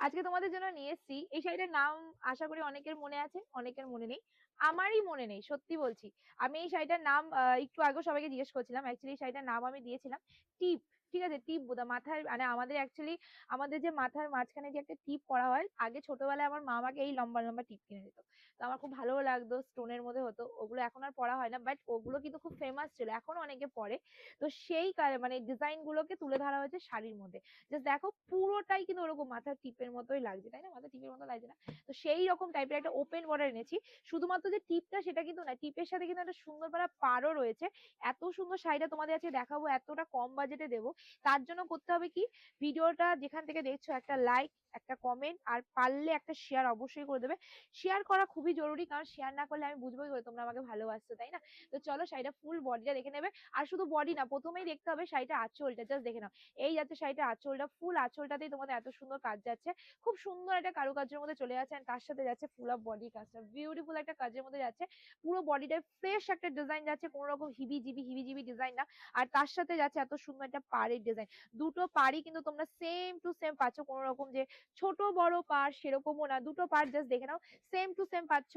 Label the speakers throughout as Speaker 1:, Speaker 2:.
Speaker 1: আজকে তোমাদের জন্য নিয়ে এসেছি। এই শাড়িটার নাম আশা করি অনেকের মনে আছে, অনেকের মনে নেই। আমারই মনে নেই, সত্যি বলছি। আমি এই শাড়িটার নাম একটু আগেও সবাইকে জিজ্ঞেস করছিলাম। অ্যাকচুয়ালি এই শাড়িটার নাম আমি দিয়েছিলাম, টিপ। ঠিক আছে? টিপ বোধা মাথার মানে আমাদের অ্যাকচুয়ালি আমাদের যে মাথার মাঝখানে যে একটা টিপ করা হয়, আগে ছোটবেলায় আমার মা আমাকে এই লম্বা লম্বা টিপ কিনে দিত। তো আমার খুব ভালোও লাগতো স্টোনের মধ্যে হতো। ওগুলো এখন আর পরা হয় না বাট ওগুলো কিন্তু খুব ফেমাস ছিল। এখনও অনেকে পরে তো সেই মানে ডিজাইন গুলোকে তুলে ধরা হয়েছে শাড়ির মধ্যে। জাস্ট দেখো, পুরোটাই কিন্তু ওরকম মাথার টিপের মতোই লাগছে, তাই না? মাথার টিপের মতো লাগছে না। তো সেই রকম টাইপের একটা ওপেন বর্ডার এনেছি। শুধুমাত্র যে টিপটা সেটা কিন্তু না, টিপের সাথে কিন্তু একটা সুন্দর পারা পাড়ও রয়েছে। এত সুন্দর শাড়িটা তোমাদের আজকে দেখাবো, এতটা কম বাজেটে দেবো। তার জন্য করতে হবে কি? ভিডিওটা যেখান থেকে দেখছ, একটা লাইক একটা কমেন্ট আর পারলে একটা শেয়ার অবশ্যই করে দেবে। শেয়ার করা খুবই জরুরি, কারণ শেয়ার না করলে আমি বুঝব করে তোমরা আমাকে ভালোবাসছো, তাই না? তো চলো শাড়িটা ফুল বডিটা দেখে নেবে। আর শুধু বডি না, প্রথমেই দেখতে হবে শাড়িটা আঁচলটা জাস্ট দেখে নাও। এই যাচ্ছে শাড়িটা আঁচলটা ফুল আঁচলটাতেই তোমাদের এত সুন্দর কাজ যাচ্ছে। খুব সুন্দর একটা কারুকার্যের মধ্যে চলে যাচ্ছে তার সাথে যাচ্ছে ফুল অফ বডি কাজটা। বিউটিফুল একটা কাজের মধ্যে যাচ্ছে। পুরো বডিটায় ফ্রেশ একটা ডিজাইন যাচ্ছে কোনো রকম হিবি জিবি হিবি জিবি ডিজাইন না। আর তার সাথে যাচ্ছে এত সুন্দর একটা পাড়ের ডিজাইন দুটো পাড়ই কিন্তু তোমরা সেম টু সেম পাচ্ছ, কোনো রকম যে ছোট বড় পাড় সেরকমও না। দুটো পাড় জাস্ট দেখে নাও সেম টু সেম পাচ্ছ।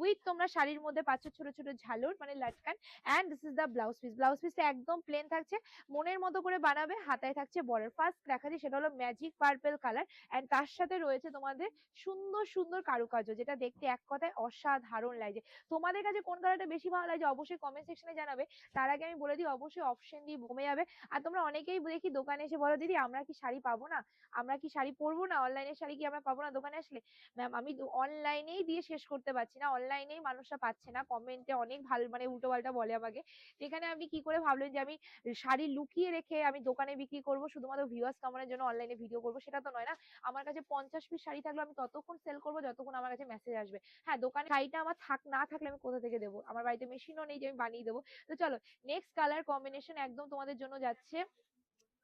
Speaker 1: উইথ তোমরা শাড়ির মধ্যে পাচ্ছ ছোট ছোট ঝালর মানে লাটকান। And this is the blouse piece blouse পিসটা একদম প্লেন থাকছে, মনের মতো করে বানাবে, হাতায় থাকছে বর্ডার ফার্স্ট দেখাচ্ছি সেটা হলো ম্যাজিক পার্পেল কালার অ্যান্ড তার সাথে রয়েছে তোমাদের সুন্দর সুন্দর কারুকার্য, যেটা দেখতে এক কথায় অসাধারণ লাগছে। তোমাদের কাছে কোন কালারটা বেশি ভালো লাগছে অবশ্যই কমেন্ট সেকশনে জানাবে। তার আগে আমি বলে দিই, অবশ্যই অপশন দিয়ে কমে যাবে। আর তোমরা অনেকেই দেখি দোকানে এসে বলো, দিদি, আমরা কি শাড়ি পাবো না? আমরা কি শাড়ি পরবো না? অনলাইনে শাড়ি কি আমরা পাবো না দোকানে আসলে? ম্যাম, আমি অনলাইনেই দিয়ে শেষ করতে পারছি না। অনলাইনেই মানুষরা পাচ্ছে না। কমেন্টে অনেক ভালো মানে উল্টো পাল্টা বলে আমাকে। এখানে আপনি কি করে ভাবলেন যে, আমি শাড়ি লুকিয়ে রেখে আমি দোকানে বিক্রি করব, শুধুমাত্র ভিউয়ার্স কামানোর জন্য অনলাইনে ভিডিও করব, সেটা তো নয় না? আমার কাছে পঞ্চাশ পিস শাড়ি থাকলে আমি ততক্ষণ সেল করব, যতক্ষণ আমার কাছে মেসেজ আসবে। হ্যাঁ দোকানে শাড়িটা আমার থাক, না থাকলে আমি কোথা থেকে দেবো? আমার বাড়িতে মেশিনও নেই যে আমি বানিয়ে দেবো। তো চলো নেক্সট কালার কম্বিনেশন একদম তোমাদের জন্য যাচ্ছে।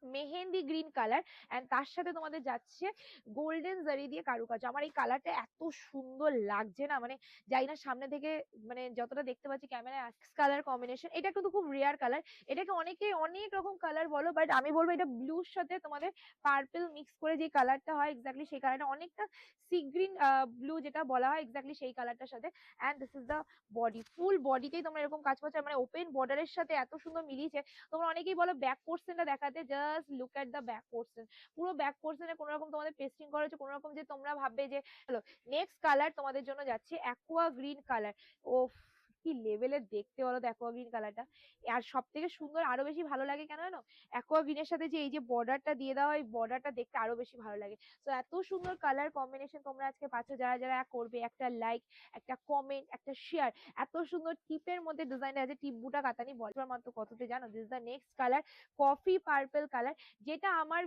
Speaker 1: মেহেন্দি গ্রিন কালার এন্ড তার সাথে তোমাদের যাচ্ছে গোল্ডেন জারি দিয়ে কারুকাজ আমার এই কালারটা এত সুন্দর লাগছে না মানে যাই না সামনে থেকে মানে যতটা দেখতে পাচ্ছি ক্যামেরায় কালার কম্বিনেশন এটা কিন্তু খুব রেয়ার কালার এটাকে অনেকে অনেক রকম কালার বলো বাট আমি বলব এটা ব্লুর সাথে তোমাদের পার্পল মিক্স করে যে কালারটা হয় এক্স্যাক্টলি সেই কালারটা অনেকটা সি গ্রিন ব্লু যেটা বলা হয় এক্স্যাক্টলি সেই কালারটার সাথে। And this is the body full বডিতেই তোমরা এরকম কাজ পাচ্ছ মানে ওপেন বর্ডারের সাথে এত সুন্দর মিলিয়েছে। তোমরা অনেকেই বলো ব্যাক পোর্শনটা দেখাতে just look at the back portion পুরো ব্যাক পোর্শনে কোনো রকম তোমাদের পেস্টিং করা হয়েছে, কোনো রকম যে তোমরা ভাববে যে নেক্সট কালার তোমাদের জন্য যাচ্ছে অ্যাকোয়া গ্রিন কালার ও কি লেভেলের দেখতে বলো তো অ্যাকোয়া গ্রিন কালারটা আর সব থেকে সুন্দর আরও বেশি ভালো লাগে কেন জানো? অ্যাকোয়া সাথে যে এই যে বর্ডারটা দিয়ে দেওয়া হয় বর্ডারটা দেখতে আরও বেশি ভালো লাগে। তো এত সুন্দর কালার কম্বিনেশন তোমরা আজকে পাচ্ছ, যারা যারা করবে একটা লাইক একটা কমেন্ট একটা শেয়ার এত সুন্দর টিপের মধ্যে ডিজাইন আছে টিপ বুটা কাতানি বলবার মাত্র কততে জানো? This the next colour coffee purple colour যেটা আমার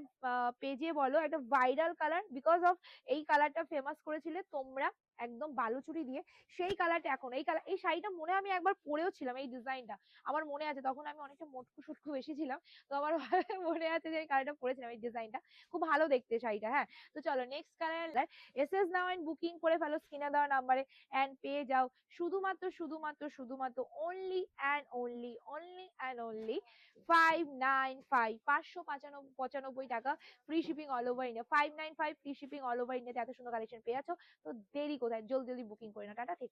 Speaker 1: পেজে বলো একটা ভাইরাল কালার বিকজ অফ এই কালারটা ফেমাস করেছিলে তোমরা একদম বালুচুরি দিয়ে। সেই কালারটা এখন, এই কালার এই শাড়িটা মনে হয় আমি একবার পরেও ছিলাম এই ডিজাইনটা আমার মনে আছে, তখন আমি অনেকটা মোটকু সুটকু বেশি ছিলাম, তো আমার মনে আছে যে এই কালারটা পরেছিলাম এই ডিজাইনটা খুব ভালো দেখতে শাড়িটা হ্যাঁ? তো চলো নেক্সট কালার এস এস নাও অ্যান্ড বুকিং করে ফেলো স্ক্রিনে দেওয়া নাম্বারে অ্যান্ড পেয়ে যাও। শুধুমাত্র শুধুমাত্র শুধুমাত্র only and only only and only five nine five পাঁচশো পঁচানব্বই পঁচানব্বই টাকা free shipping all over India five nine five free shipping all over ইন্ডিয়াতে এত সুন্দর কালেকশন পেয়ে যাচ্ছ, তো দেরি কোথায়? জলদি জলদি বুকিং করে নাও। টাটা ঠিক